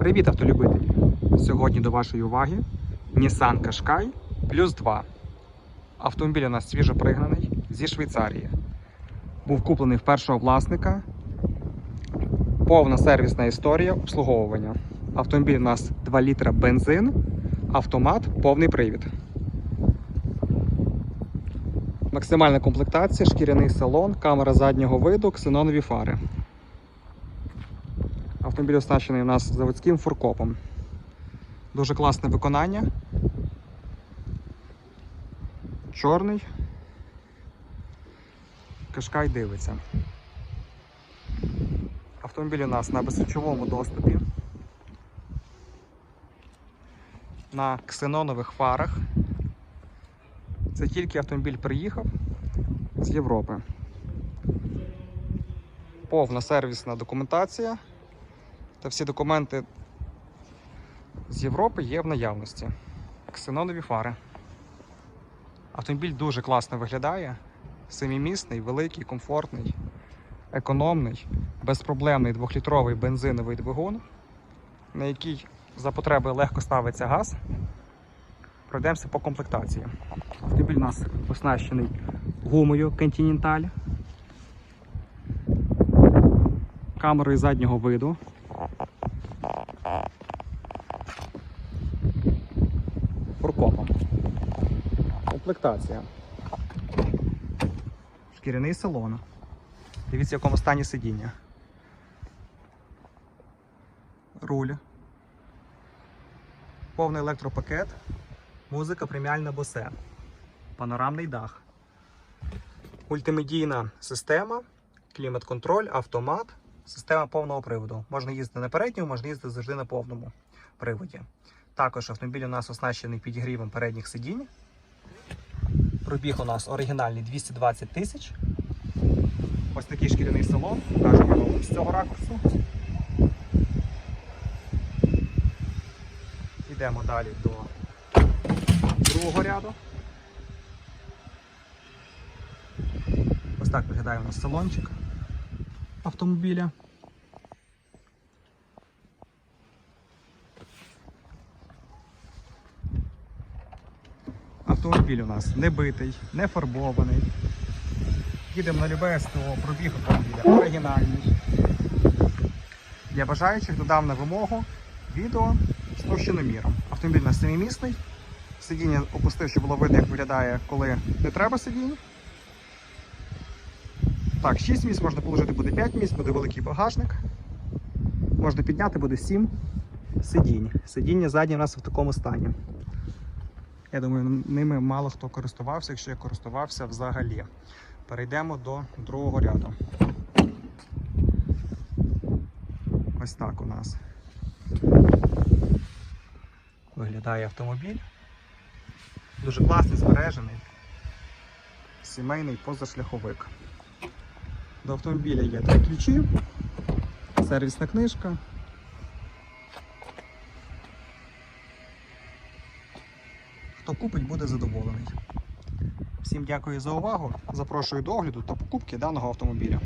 Привіт, автолюбителі! Сьогодні до вашої уваги Nissan Qashqai Plus 2. Автомобіль у нас свіжо пригнаний зі Швейцарії. Був куплений в першого власника. Повна сервісна історія обслуговування. Автомобіль у нас 2 літра бензин, автомат, повний привід. Максимальна комплектація, шкіряний салон, камера заднього виду, ксенонові фари. Автомобіль оснащений у нас заводським фуркопом. Дуже класне виконання. Чорний. Кашкай дивиться. Автомобіль у нас на безключовому доступі. На ксенонових фарах. Це тільки автомобіль приїхав з Європи. Повна сервісна документація та всі документи з Європи є в наявності. Ксенонові фари. Автомобіль дуже класно виглядає. Семимісний, великий, комфортний, економний, безпроблемний двохлітровий бензиновий двигун, на який за потреби легко ставиться газ. Пройдемося по комплектації. Автомобіль у нас оснащений гумою Continental, камерою заднього виду. Фуркопом. Комплектація. Шкіряний салон. Дивіться, в якому стані сидіння. Руль. Повний електропакет. Музика преміальна босе. Панорамний дах. Мультимедійна система, клімат-контроль, автомат, система повного приводу. Можна їздити на передньому, можна їздити завжди на повному приводі. Також автомобіль у нас оснащений підігрівом передніх сидінь. Пробіг у нас оригінальний 220 тисяч. Ось такий шкіряний салон. Покажемо його з цього ракурсу. Йдемо далі до другого ряду. Ось так виглядає у нас салончик автомобіля. Автомобіль у нас не битий, не фарбований. Їдемо на любе СТО, пробіг автомобіля оригінальний. Для бажаючих додав на вимогу відео з товщиноміром. Автомобіль у нас семимісний. Сидіння опустив, щоб було видно, як виглядає, коли не треба сидінь. Так, 6 місць, можна положити буде 5 місць, буде великий багажник. Можна підняти буде 7 сидінь. Сидіння задні у нас в такому стані. Я думаю, ними мало хто користувався, якщо я користувався взагалі. Перейдемо до другого ряду. Ось так у нас виглядає автомобіль. Дуже класний, збережений, сімейний позашляховик. До автомобіля є три ключі, сервісна книжка. Хто купить, буде задоволений. Всім дякую за увагу. Запрошую до огляду та покупки даного автомобіля.